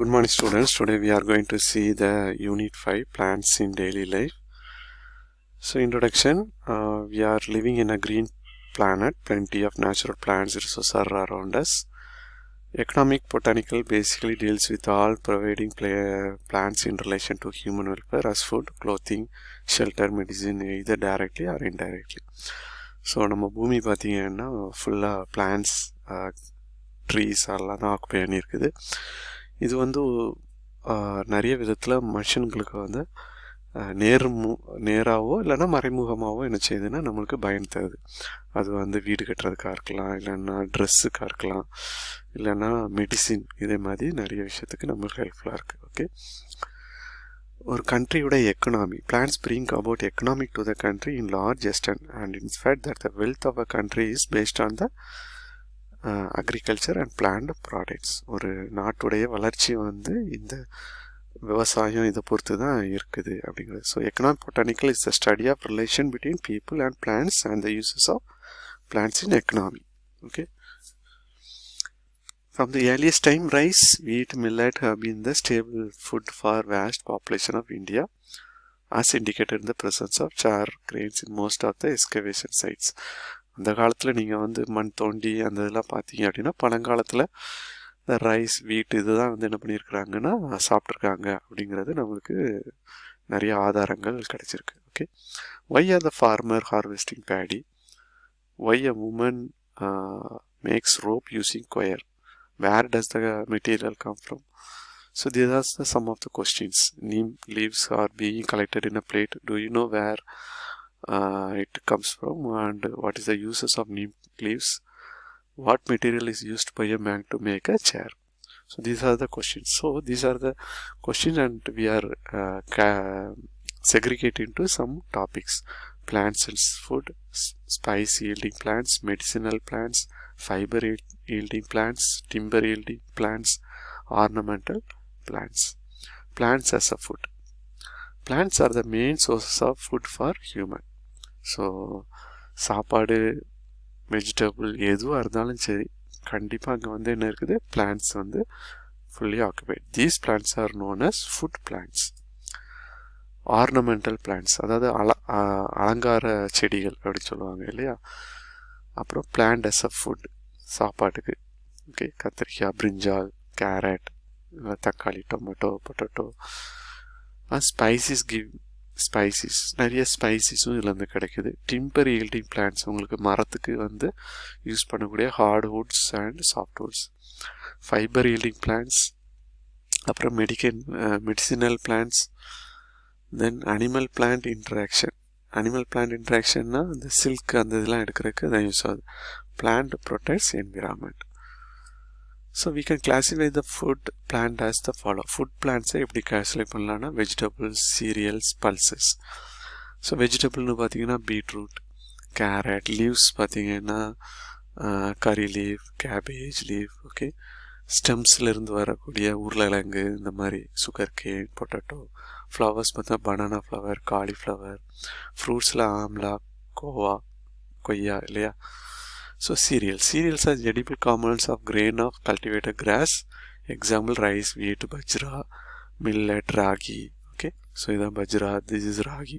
Good morning students. Today we are going to see the unit 5 plants in daily life. So introduction, uh, we are living in a green planet. Plenty of natural plants resources are around us. Economic botanical basically deals with all providing play, plants in relation to human welfare as food, clothing, shelter, medicine either directly or indirectly. So நம்ம பூமி பார்த்தீங்கன்னா ஃபுல்லாக plans trees எல்லாம் தான் occupy பண்ணியிருக்குது இது வந்து நிறைய விதத்தில் மனுஷனுங்களுக்கு வந்து நேர்மு மு நேராகவோ இல்லைன்னா மறைமுகமாகவோ என்ன செய்யுதுன்னா நம்மளுக்கு பயன் தருது. அது வந்து வீடு கட்டுறதுக்காக இருக்கலாம் இல்லைன்னா ட்ரெஸ்ஸுக்காக இருக்கலாம் இல்லைன்னா மெடிசின் இதே மாதிரி நிறைய விஷயத்துக்கு நம்மளுக்கு ஹெல்ப்ஃபுல்லாக இருக்குது ஓகே? ஒரு கண்ட்ரியோட economy plants bring about economic to the country in large extent and in that the wealth of a country is based on the the uh, agriculture and plant products ஒரு நாட்டுடைய வளர்ச்சி வந்து இந்த விவசாயம் இதை பொறுத்து தான் இருக்குது அப்படிங்கிறது so economic botanical is the study of relation between people and plants and the uses of plants in economy okay From the earliest time, rice, wheat, millet have been the stable food for vast population of India, as indicated in the presence of char grains in most of the excavation sites. அந்த காலத்தில் நீங்கள் வந்து மண் தோண்டி அந்த இதெல்லாம் பார்த்தீங்க அப்படின்னா பழங்காலத்தில் இந்த ரைஸ் வீட் இதுதான் வந்து என்ன பண்ணியிருக்கிறாங்கன்னா சாப்பிட்ருக்காங்க அப்படிங்கிறது நம்மளுக்கு நிறைய ஆதாரங்கள் கிடைச்சிருக்கு. Okay why are the farmer harvesting paddy why a woman makes rope using coir where does the material come from so these are the some of the questions neem leaves are being in a a plate. Do you know uh, it comes from and what is the uses of neem leaves what material is used by a man to make a chair so these are the questions so these are the questions and we are uh, ca- segregate into some topics plants and food spice yielding plants medicinal plants fiber yielding plants, timber yielding plants, ornamental plants. Plants as a food. Plants are the main sources of food for human. So சாப்பாடு vegetable எதுவாக இருந்தாலும் சரி கண்டிப்பாக அங்கே வந்து என்ன இருக்குது? Plants வந்து fully occupied these plants are known as food plants ornamental plants அதாவது அல அலங்கார செடிகள் அப்படின்னு சொல்லுவாங்க இல்லையா? அப்புறம் பிளான்ட் அஸ் அ ஃபுட் சாப்பாட்டுக்கு. ஓகே கத்திரிக்காய் பிரிஞ்சால் கேரட் தக்காளி tomato potato spices give spices நிறைய ஸ்பைசிஸும் இதில் வந்து கிடைக்குது. டிம்பர் ஈல்டிங் பிளான்ட்ஸ் உங்களுக்கு மரத்துக்கு வந்து யூஸ் பண்ணக்கூடிய hard woods and soft woods fibre yielding plants அப்புறம் medican medicinal plants then animal plant interaction animal plant இன்ட்ராக்ஷன்னா அந்த சில்க் அந்த இதெல்லாம் எடுக்கிறதுக்கு அதான் யூஸ் ஆகுது. Plant protects environment so we can classify the food plant as the follow food பிளான்ட்ஸை எப்படி classify பண்ணலாம்னா vegetables cereals pulses so வெஜிடபிள்னு பார்த்தீங்கன்னா பீட்ரூட் கேரட் லீவ்ஸ் பார்த்தீங்கன்னா curry leaf cabbage leaf okay ஸ்டெம்ஸ்லேருந்து வரக்கூடிய உருளைக்கிழங்கு இந்த மாதிரி சுகர் கேன் பொட்டேட்டோ ஃப்ளவர்ஸ் பார்த்தா பனானா ஃப்ளவர் காலிஃப்ளவர் ஃப்ரூட்ஸில் ஆம்லா கோவா கொய்யா இல்லையா? So cereals. Cereals are edible components of grain of cultivated grass. Example rice, wheat, bajra, millet, ragi. Okay. So idan bajra, this is ragi.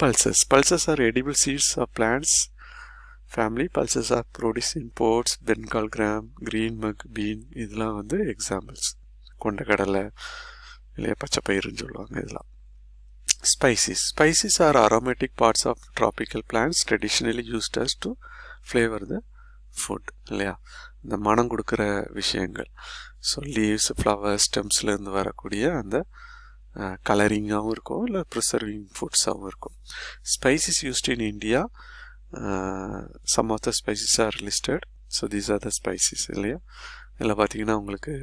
Pulses. Pulses are edible seeds of plants. Family pulses are produced in pots, Bengal gram, green mug, bean. இதெல்லாம் வந்து examples கொண்டக்கடலை இல்லையா பச்சை பயிருன்னு சொல்லுவாங்க இதெல்லாம் spices spices are aromatic parts of tropical plants traditionally used as to flavour the food இல்லையா? இந்த மனம் கொடுக்குற விஷயங்கள். ஸோ லீவ்ஸ் ஃப்ளவர் ஸ்டெம்ஸ்லேருந்து வரக்கூடிய அந்த கலரிங்காகவும் இருக்கும் இல்லை ப்ரிசர்விங் ஃபுட்ஸாகவும் இருக்கும். Spices used in India some of the spices are listed so these are the spices இல்லையா? இதில் பார்த்தீங்கன்னா உங்களுக்கு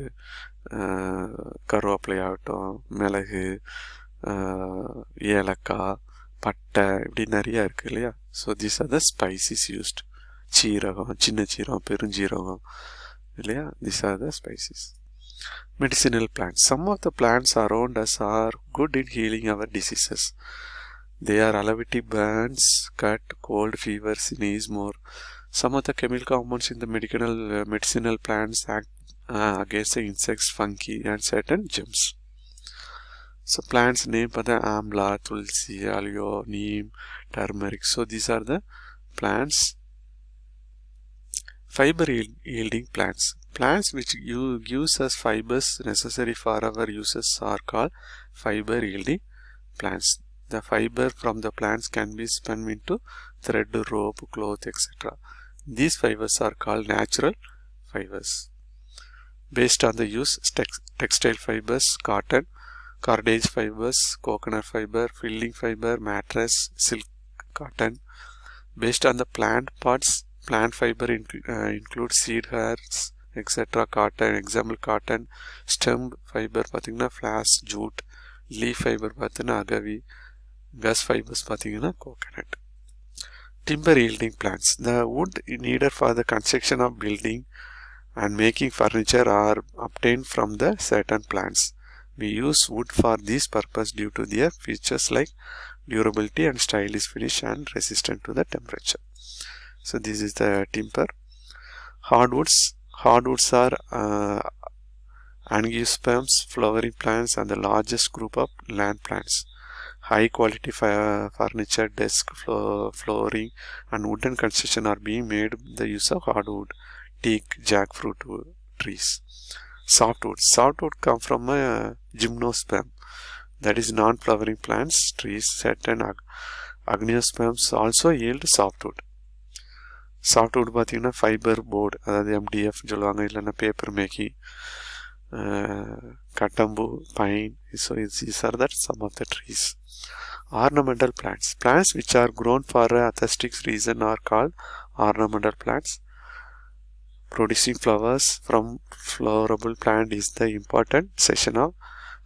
கருவேப்பிலை ஆகட்டும் மிளகு ஏலக்காய் பட்டை இப்படி நிறையா இருக்குது இல்லையா? So these are the spices used சீரகம் சின்ன சீரகம் பெருஞ்சீரகம் இல்லையா these are the spices medicinal plants some of the plants around us are good in healing our diseases they are alleviate burns cut cold fever sneeze more some of the chemical compounds in the medicinal uh, medicinal plants act uh, against the insects, fungi, and certain germs. So plants name pada amla, tulsi, aloe, neem, turmeric. So these are the plants. Fiber yielding plants. Plants which gives us fibers necessary for our uses are called fiber yielding plants. The fiber from the plants can be spun into thread, rope, cloth, etc. These fibers are called natural fibers. Based on the use, tex textile fibers, cotton, cordage fibers, coconut fiber, filling fiber, mattress, silk, cotton. Based on the plant parts, plant fiber inc uh, include seed hairs, etc. Cotton, example cotton, stem fiber பார்த்தீங்கன்னா flax, jute, leaf fiber பார்த்தீங்கன்னா agave, gus fibers பார்த்தீங்கன்னா coconut. Timber yielding plants. The wood needed for the construction of building and making furniture are obtained from the certain plants. We use wood for this purpose due to their features like durability and stylish finish and resistant to the temperature. So this is the timber. Hardwoods. Hardwoods are uh, angiosperms, flowering plants and the largest group of land plants. High quality furniture, desk, floor, flooring and wooden construction are being made the use of hardwood, teak, jackfruit trees. Softwood. Softwood come from a gymnosperm that is non-flowering plants, trees, certain ag agniosperms also yield softwood. Softwood பார்த்தீங்கன்னா fibre board அதாவது MDF சொல்லுவாங்க. இல்லைன்னா paper மேக்கி கட்டம்பு pine so is are that some of the trees ornamental plants plants which are grown for aesthetics reason are called ornamental plants producing flowers from flowerable plant is the important section of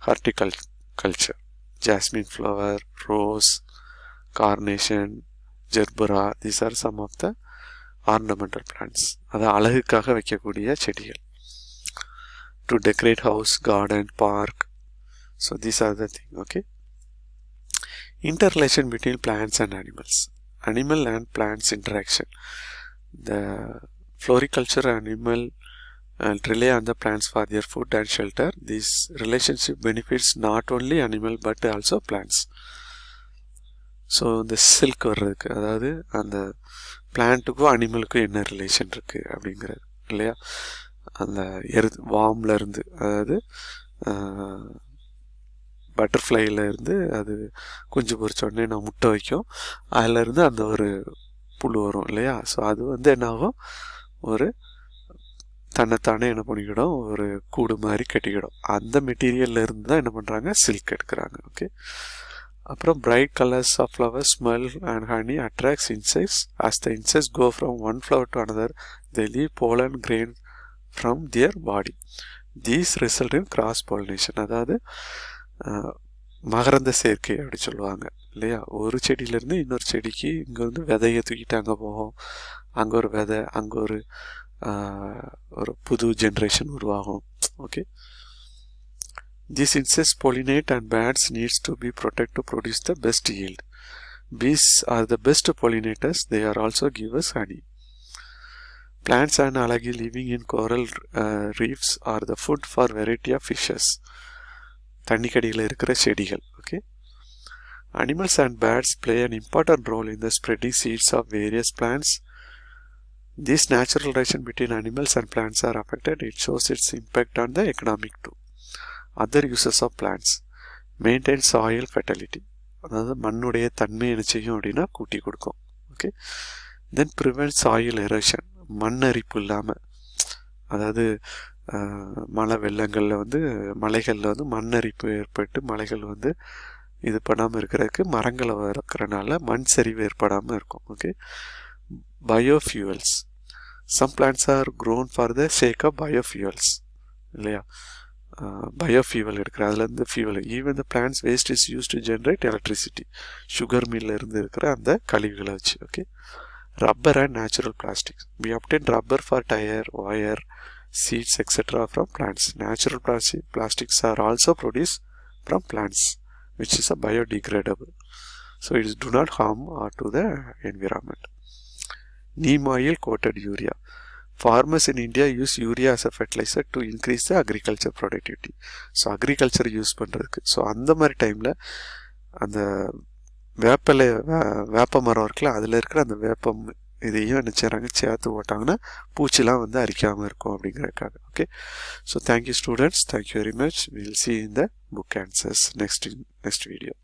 horticulture. Jasmine flower, rose, carnation, gerbera, these are some of the ornamental plants அதை அழகுக்காக வைக்கக்கூடிய செடிகள் to decorate house garden park so these are the thing okay inter relation between plants and animals animal and plants interaction the floriculture animal and rely on the plants for their food and shelter This relationship benefits not only animal but also plants. So இந்த silk வர்றதுக்கு அதாவது அந்த பிளான்ட்டுக்கும் அனிமலுக்கும் என்ன relation இருக்குது அப்படிங்கிறது இல்லையா? அந்த எரு வாம்லேருந்து அதாவது பட்டர்ஃப்ளைல இருந்து அது குஞ்சு பொறிச்சோடனே நான் முட்டை வைக்கும். அதிலேருந்து அந்த ஒரு புழு வரும் இல்லையா? ஸோ அது வந்து என்ன ஆகும்? ஒரு தன்னைத்தானே என்ன பண்ணிக்கிடும்? ஒரு கூடு மாதிரி கட்டிக்கிடும். அந்த மெட்டீரியல்ல இருந்து தான் என்ன பண்ணுறாங்க சில்க் எடுக்கிறாங்க ஓகே அப்புறம் bright colours of flower smell and honey attracts insects as the insects go from one flower to another they leave pollen grain from their body these result in cross pollination அதாவது மகரந்த சேர்க்கை அப்படி சொல்லுவாங்க இல்லையா? ஒரு செடியிலேருந்து இன்னொரு செடிக்கு இங்கேருந்து விதையை தூக்கிட்டு அங்கே போகும். அங்கே ஒரு விதை அங்கே ஒரு ஒரு புது ஜென்ரேஷன் உருவாகும். Okay These insects pollinate and bats needs to be protected to produce the best yield. Bees are the best pollinators. They are also give us honey. Plants and algae living in coral uh, reefs are the food for variety of fishes. தண்ணிக்கடியில் இருக்கிற செடிகள் okay animals and birds play an important role in the spreading seeds of various plants This natural relation between animals and plants are affected. It shows its impact on the economic too. Other uses of plants maintain soil fertility அதாவது மண்ணுடைய தன்மை என்ன செய்யும் அப்படின்னா கூட்டி கொடுக்கும். Okay then prevent soil erosion மண் அரிப்பு இல்லாமல் அதாவது மழை வெள்ளங்களில் வந்து மலைகளில் வந்து மண் அரிப்பு ஏற்பட்டு மலைகள் வந்து இது பண்ணாமல் இருக்கிறதுக்கு மரங்களை வளர்க்குறனால மண் சரிவு ஏற்படாமல் இருக்கும். Okay biofuels some plants are grown for the sake of biofuels இல்லையா? பயோஃபியூவல் எடுக்கிற அதுலேருந்து fuel even the plants waste is use to generate electricity sugar மில்ல இருந்து இருக்கிற அந்த கழிவுகளை வச்சு okay rubber and natural plastics we obtain rubber for tyre wire seats etcetera from plants natural plastic plastics are also produce from plants which is a biodegradable. So it's to not harm or to the environment neem oil coated urea farmers in India use urea as a fertilizer to increase the agriculture productivity. So agriculture use பண்ணுறதுக்கு so அந்த மாதிரி டைமில் அந்த வேப்பலை வே- வேப்ப மரம் இருக்குல்ல அதில் இருக்கிற அந்த வேப்பம் இதையும் என்ன செய்கிறாங்க சேர்த்து போட்டாங்கன்னா பூச்சிலாம் வந்து அரிக்காமல் இருக்கும் அப்படிங்கிறதுக்காக. Okay so thank you students thank you very much will see in the book answers next next video